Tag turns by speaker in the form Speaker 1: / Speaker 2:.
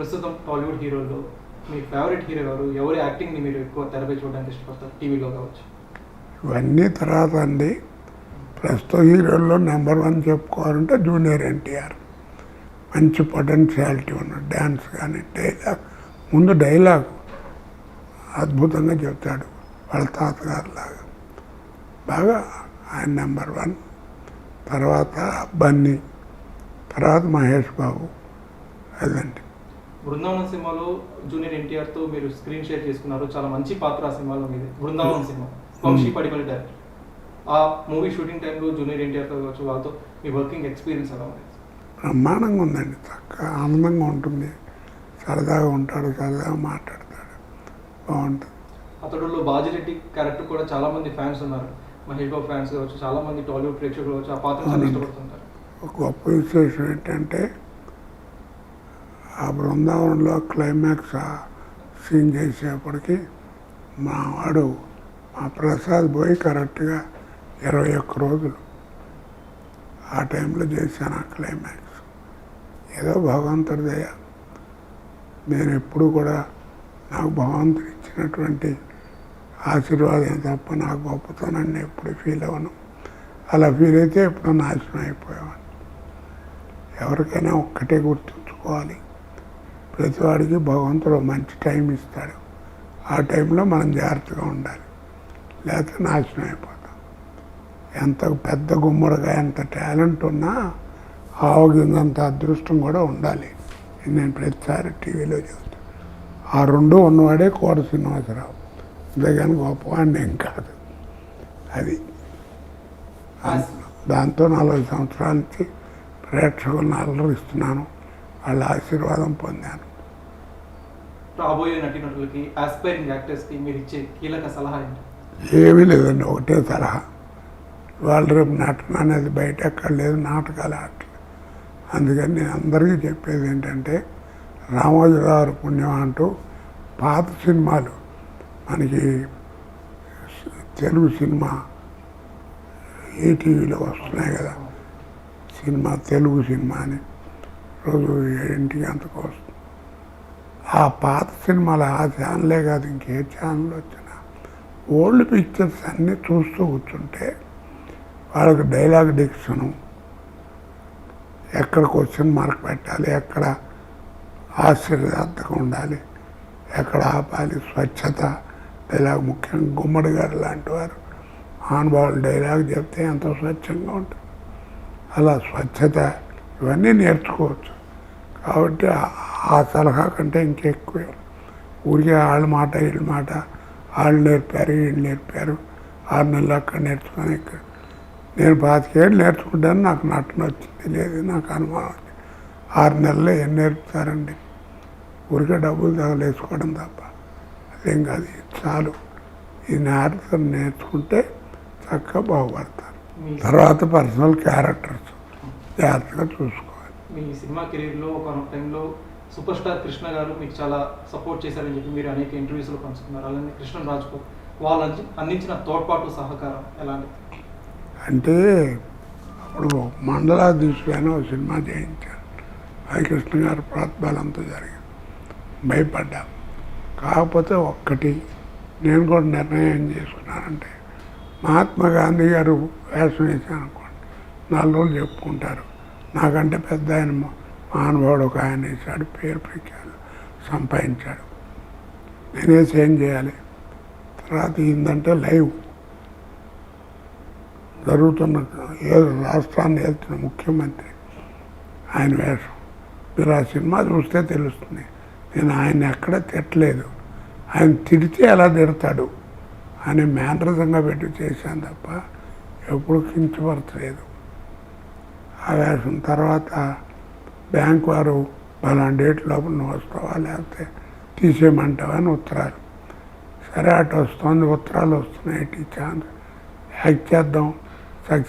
Speaker 1: ప్రస్తుతం టాలీవుడ్ హీరోల్లో మీ ఫేవరెట్ హీరో ఎవరు? ఎవరి యాక్టింగ్ని మీరు ఎక్కువ తెరపై చూడడానికి ఇష్టపడతారు? టీవీలో కావచ్చు.
Speaker 2: ఇవన్నీ తర్వాత అండి. ప్రస్తుత హీరోల్లో నెంబర్ వన్ చెప్పుకోవాలంటే జూనియర్ ఎన్టీఆర్. మంచి పొటెన్షియాలిటీ ఉన్న డ్యాన్స్ కానీ డైలాగ్ ముందు డైలాగ్ అద్భుతంగా చెప్తాడు వాళ్ళ తాతగారు లాగా. బాగా ఆయన నెంబర్ వన్ తర్వాత బన్నీ తర్వాత మహేష్ బాబు అదండి.
Speaker 1: బృందావనం సినిమాలో జూనియర్ ఎన్టీఆర్తో మీరు స్క్రీన్ షేర్ చేసుకున్నారు. చాలా మంచి పాత్ర ఆ సినిమాలో మీది. బృందావనం సినిమా. వంశీ పడిపల్లి డైరెక్టర్ ఆ మూవీ షూటింగ్ టైంలో జూనియర్ ఎన్టీఆర్తో కావచ్చు వాళ్ళతో మీ వర్కింగ్ ఎక్స్పీరియన్స్ ఎలా ఉంది?
Speaker 2: బ్రహ్మాండంగా ఉందండి. చక్కగా ఆనందంగా ఉంటుంది. సరదాగా ఉంటాడు సరదాగా మాట్లాడతాడు. బాగుంటుంది.
Speaker 1: అతడులో బాజిరెడ్డి క్యారెక్టర్ కూడా చాలా మంది ఫ్యాన్స్ ఉన్నారు. మహేష్ బాబు ఫ్యాన్స్ కావచ్చు చాలా మంది టాలీవుడ్ ప్రేక్షకులు కావచ్చు ఆ పాత్ర. ఇష్టపడుతుంటారు.
Speaker 2: ఒక గొప్ప విశేషం ఏంటంటే ఆ బృందావనంలో క్లైమాక్స్ సీన్ చేసేప్పటికి మా వాడు మా ప్రసాద్ పోయి కరెక్ట్గా ఇరవై ఒక్క రోజులు ఆ టైంలో చేశాను ఆ క్లైమాక్స్. ఏదో భగవంతుడి దయ. నేను ఎప్పుడు కూడా నాకు భగవంతుడు ఇచ్చినటువంటి ఆశీర్వాదం తప్ప నాకు గొప్పతనాన్ని ఎప్పుడు ఫీల్ అవ్వను. అలా ఫీల్ అయితే ఎప్పుడో నాశనం అయిపోయాను ఎవరికైనా ఒక్కటే గుర్తుంచుకోవాలి. ప్రతివాడికి భగవంతుడు మంచి టైం ఇస్తాడు. ఆ టైంలో మనం జాగ్రత్తగా ఉండాలి. లేకపోతే నాశనం అయిపోతాం. ఎంత పెద్ద గుమ్మడిగా ఎంత టాలెంట్ ఉన్నా ఆవగిందంత అదృష్టం కూడా ఉండాలి. నేను ప్రతిసారి టీవీలో చూస్తాను ఆ రెండు ఉన్నవాడే కోట శ్రీనివాసరావు. అంతేగాని గొప్పవాడిని ఏం కాదు. అది. దాంతో నలభై సంవత్సరాల నుంచి ప్రేక్షకులను అలరిస్తున్నాను. వాళ్ళ ఆశీర్వాదం పొందాను.
Speaker 1: రాబోయే నటీనటులకి ఆస్పైరింగ్ యాక్టర్స్కి మీరు ఇచ్చే కీలక సలహా ఏంటి?
Speaker 2: ఏమీ లేదండి ఒకటే తరహా వాళ్ళ రేపు నటన అనేది బయట ఎక్కడ లేదు నాటకాలు ఆటలు అందుకని నేను అందరికీ చెప్పేది ఏంటంటే రామోజీరావు పుణ్యం అంటూ పాత సినిమాలు మనకి తెలుగు సినిమా ఈటీవీలో వస్తున్నాయి కదా సినిమా తెలుగు సినిమా అని. రోజు ఏడింటికి అంతకు వస్తుంది ఆ పాత సినిమాలు ఆ ఛానలే కాదు ఇంకే ఛానల్ వచ్చినా ఓల్డ్ పిక్చర్స్ అన్నీ చూస్తూ కూర్చుంటే వాళ్ళకి డైలాగ్ డిక్షను ఎక్కడ క్వశ్చన్ మార్క్ పెట్టాలి ఎక్కడ ఆశ్చర్యార్థకం ఉండాలి ఎక్కడ ఆపాలి స్వచ్ఛత డైలాగ్ ముఖ్యంగా గుమ్మడి గారు లాంటి వారు మహానుభావులు డైలాగ్ చెప్తే ఎంతో స్వచ్ఛంగా ఉంటుంది. అలా స్వచ్ఛత ఇవన్నీ నేర్చుకోవచ్చు. కాబట్టి ఆ- సలహా కంటే ఇంకెక్కువ. ఊరికే వాళ్ళ మాట వీళ్ళ మాట వాళ్ళు నేర్పారు వీళ్ళు నేర్పారు ఆరు నెలలు అక్కడ నేర్చుకొని ఇక్కడ. నేను పాతికేళ్ళు నేర్చుకుంటాను నాకు నటన వచ్చింది లేదు నాకు అనుమానం వచ్చింది ఆరు నెలల్లో ఏం నేర్పుతారండి? ఊరికే డబ్బులు తగలేసుకోవడం తప్ప. అదేం కాదు చాలు. ఈ నేర్చుకు నేర్చుకుంటే చక్కగా బాగుపడతారు. తర్వాత పర్సనల్ క్యారెక్టర్స్. జాగ్రత్తగా చూసుకోవాలి.
Speaker 1: మీ సినిమా కెరీర్లో ఒక టైంలో సూపర్ స్టార్ కృష్ణ గారు మీకు చాలా సపోర్ట్ చేశారని చెప్పి మీరు అనేక ఇంటర్వ్యూస్లో పంచుకున్నారు. అలానే కృష్ణ రాజుకు వాళ్ళు అంది- అందించిన తోడ్పాటు సహకారం ఎలాంటి
Speaker 2: అంటే అప్పుడు మండలాధీశుడు అని ఒక సినిమా చేయించారు. అది కృష్ణ గారి ప్రోత్బలంతో జరిగింది. భయపడ్డా. కాకపోతే ఒక్కటి నేను కూడా నిర్ణయం చేసుకున్నానంటే మహాత్మా గాంధీ గారు వేషం వేసాను నాలుగు రోజులు చెప్పుకుంటారు. నాకంటే పెద్ద ఆయన మహానుభావుడు ఒక ఆయన వేసాడు పేరు ప్రఖ్యాలు సంపాదించాడు. నేనేసి ఏం చేయాలి. తర్వాత ఏంటంటే లైవ్. జరుగుతున్న ఏ రాష్ట్రాన్ని వెళ్తున్న ముఖ్యమంత్రి ఆయన వేషం. మీరు ఆ సినిమా చూస్తే తెలుస్తుంది. నేను ఆయన ఎక్కడ తిట్టలేదు. ఆయన తిడితే ఎలా తిడతాడు అని మేనరజంగా పెట్టి చేశాను తప్ప ఎప్పుడు కించపరచలేదు. ఆ వేసిన తర్వాత బ్యాంక్ వారు పలానా డేట్ లోపల నువ్వు వస్తావా లేకపోతే తీసేయమంటావా అని ఉత్తరాలు. సరే అటు వస్తుంది ఉత్తరాలు వస్తున్నాయి టీచర్ ఛాన్స్ యాక్ట్ చేద్దాం.